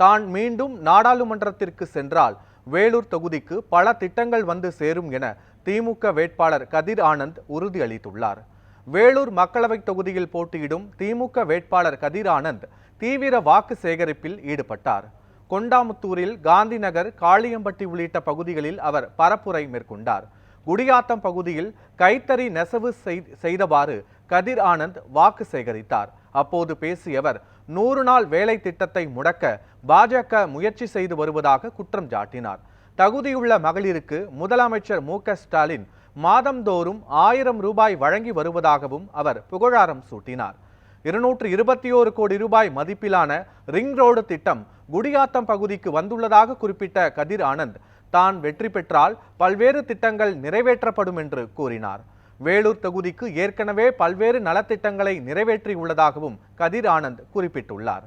தான் மீண்டும் நாடாளுமன்றத்திற்கு சென்றால் வேலூர் தொகுதிக்கு பல திட்டங்கள் வந்து சேரும் என திமுக வேட்பாளர் கதிர் ஆனந்த் உறுதியளித்துள்ளார். வேலூர் மக்களவை தொகுதியில் போட்டியிடும் திமுக வேட்பாளர் கதிர் ஆனந்த் தீவிர வாக்கு சேகரிப்பில் ஈடுபட்டார். கொண்டாமுத்தூரில் காந்திநகர் காளியம்பட்டி உள்ளிட்ட பகுதிகளில் அவர் பரப்புரை மேற்கொண்டார். குடியாத்தம் பகுதியில் கைத்தறி நெசவு செய்தவாறு கதிர் ஆனந்த் வாக்கு சேகரித்தார். அப்போது பேசியவர் நூறு நாள் வேலை திட்டத்தை முடக்க பாஜக முயற்சி செய்து வருவதாக குற்றம் சாட்டினார். தகுதியுள்ள மகளிருக்கு முதலமைச்சர் மு. ஸ்டாலின் மாதந்தோறும் ஆயிரம் ரூபாய் வழங்கி வருவதாகவும் அவர் புகழாரம் சூட்டினார். இருநூற்று இருபத்தி ஓரு கோடி ரூபாய் மதிப்பிலான ரிங் ரோடு திட்டம் குடியாத்தம் பகுதிக்கு வந்துள்ளதாக குறிப்பிட்ட கதிர் ஆனந்த் தான் வெற்றி பெற்றால் பல்வேறு திட்டங்கள் நிறைவேற்றப்படும் என்று கூறினார். வேலூர் தொகுதிக்கு ஏற்கனவே பல்வேறு நலத்திட்டங்களை நிறைவேற்றியுள்ளதாகவும் கதிர் ஆனந்த் குறிப்பிட்டுள்ளார்.